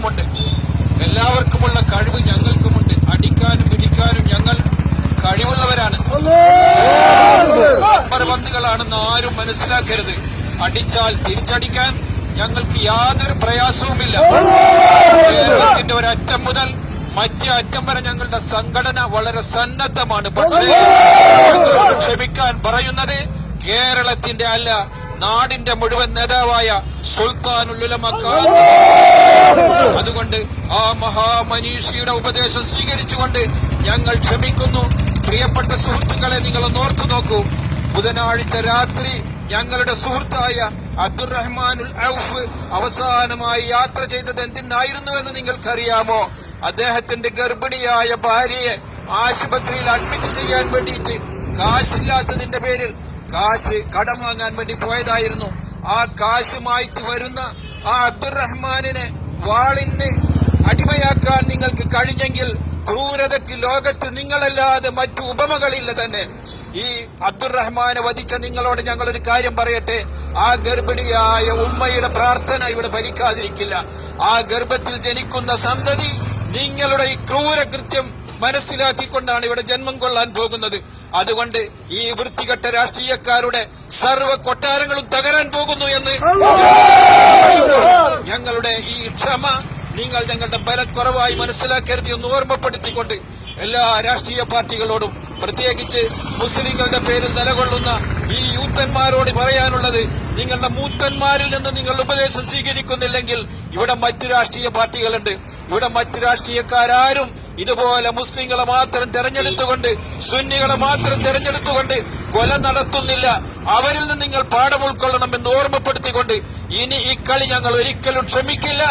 കഴിവുകളുമുണ്ട് എല്ലാവർക്കുമുള്ള കഴിവ് ഞങ്ങൾക്കുമുണ്ട്. അടിക്കാനും പിടിക്കാനും ഞങ്ങൾ കഴിവുള്ളവരാണ്. പന്തുകളാണെന്ന് ആരും മനസ്സിലാക്കരുത്. അടിച്ചാൽ തിരിച്ചടിക്കാൻ ഞങ്ങൾക്ക് യാതൊരു പ്രയാസവുമില്ല. കേരളത്തിന്റെ ഒരറ്റം മുതൽ മറ്റേ അറ്റം വരെ ഞങ്ങളുടെ സംഘടന വളരെ സന്നദ്ധമാണ്. പക്ഷേ ക്ഷമിക്കാൻ പറയുന്നത് കേരളത്തിന്റെ അല്ല നാടിന്റെ മുഴുവൻ നേതാവായ സുൽത്താനുലുലമ അതുകൊണ്ട് ആ മഹാമനീഷിയുടെ ഉപദേശം സ്വീകരിച്ചുകൊണ്ട് ഞങ്ങൾ ക്ഷമിക്കുന്നു. പ്രിയപ്പെട്ട സുഹൃത്തുക്കളെ നിങ്ങൾ ഓർത്തു നോക്കൂ. ബുധനാഴ്ച രാത്രി ഞങ്ങളുടെ സുഹൃത്തായ അബ്ദുറഹ്മാനുൽ ഔഫ് അവസാനമായി യാത്ര ചെയ്തത് എന്തിനായിരുന്നു എന്ന് നിങ്ങൾക്കറിയാമോ? അദ്ദേഹത്തിന്റെ ഗർഭിണിയായ ഭാര്യയെ ആശുപത്രിയിൽ അഡ്മിറ്റ് ചെയ്യാൻ വേണ്ടിയിട്ട് കാശില്ലാത്തതിന്റെ പേരിൽ കാശ് കടം വാങ്ങാൻ വേണ്ടി പോയതായിരുന്നു. ആ കാശുമായിട്ട് വരുന്ന ആ അബ്ദുറഹ്മാനിനെ വാളിന് അടിമയാക്കാൻ നിങ്ങൾക്ക് കഴിഞ്ഞെങ്കിൽ ക്രൂരതയ്ക്ക് ലോകത്ത് നിങ്ങളല്ലാതെ മറ്റു ഉപമകളില്ല തന്നെ. ഈ അബ്ദുറഹ്മാനെ വധിച്ച നിങ്ങളോട് ഞങ്ങൾ ഒരു കാര്യം പറയട്ടെ. ആ ഗർഭിണിയായ ഉമ്മയുടെ പ്രാർത്ഥന ഇവിടെ ഭരിക്കാതിരിക്കില്ല. ആ ഗർഭത്തിൽ ജനിക്കുന്ന സന്തതി നിങ്ങളുടെ ഈ ക്രൂരകൃത്യം മനസ്സിലാക്കിക്കൊണ്ടാണ് ഇവിടെ ജന്മം കൊള്ളാൻ പോകുന്നത്. അതുകൊണ്ട് ഈ വൃത്തികെട്ട രാഷ്ട്രീയക്കാരുടെ സർവ കൊട്ടാരങ്ങളും തകരാൻ പോകുന്നു എന്ന് ഞങ്ങളുടെ ഈ ക്ഷമ നിങ്ങൾ ഞങ്ങളുടെ ബലക്കുറവായി മനസ്സിലാക്കരുത് എന്ന് ഓർമ്മപ്പെടുത്തിക്കൊണ്ട് എല്ലാ രാഷ്ട്രീയ പാർട്ടികളോടും പ്രത്യേകിച്ച് മുസ്ലിങ്ങളുടെ പേരിൽ നിലകൊള്ളുന്ന ഈ യൂത്തന്മാരോട് പറയാനുള്ളത് നിങ്ങളുടെ മൂത്തന്മാരിൽ നിന്ന് നിങ്ങൾ ഉപദേശം സ്വീകരിക്കുന്നില്ലെങ്കിൽ ഇവിടെ മറ്റു രാഷ്ട്രീയ പാർട്ടികളുണ്ട്. ഇവിടെ മറ്റു രാഷ്ട്രീയക്കാരും ഇതുപോലെ മുസ്ലിങ്ങളെ മാത്രം തെരഞ്ഞെടുത്തുകൊണ്ട് സുന്നികളെ മാത്രം തെരഞ്ഞെടുത്തുകൊണ്ട് കൊല നടത്തുന്നില്ല. അവരിൽ നിന്ന് നിങ്ങൾ പാഠം ഉൾക്കൊള്ളണം എന്ന് ഓർമ്മപ്പെടുത്തിക്കൊണ്ട് ഇനി ഈ കളി ഞങ്ങൾ ഒരിക്കലും ക്ഷമിക്കില്ല.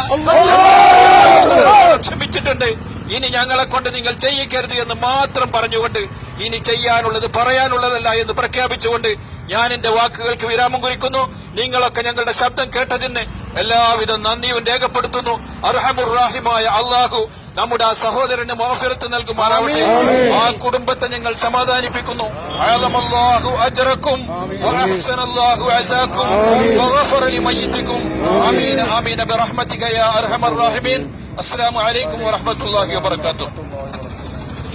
ക്ഷമിച്ചിട്ടുണ്ട്. ഇനി ഞങ്ങളെ കൊണ്ട് നിങ്ങൾ ചെയ്യിക്കരുത് എന്ന് മാത്രം പറഞ്ഞുകൊണ്ട് ഇനി ചെയ്യാനുള്ളത് പറയാനുള്ളതല്ല എന്ന് പ്രഖ്യാപിച്ചുകൊണ്ട് ഞാൻ എന്റെ വാക്കുകൾക്ക് വിരാമം കുറിക്കുന്നു. നിങ്ങളൊക്കെ ഞങ്ങളുടെ ശബ്ദം കേട്ടതിന് എല്ലാവിധ നന്ദിയും രേഖപ്പെടുത്തുന്നു. അർഹമുറാഹിമായ അള്ളാഹു നമ്മുടെ ആ സഹോദരന് മോഹരത്ത് നൽകുമാറാവട്ടെ ആ കുടുംബത്തെ ഞങ്ങൾ സമാധാനിപ്പിക്കുന്നു. അസ്സാം അജറക്കും വഅഹ്സനല്ലാഹു അസാക്കും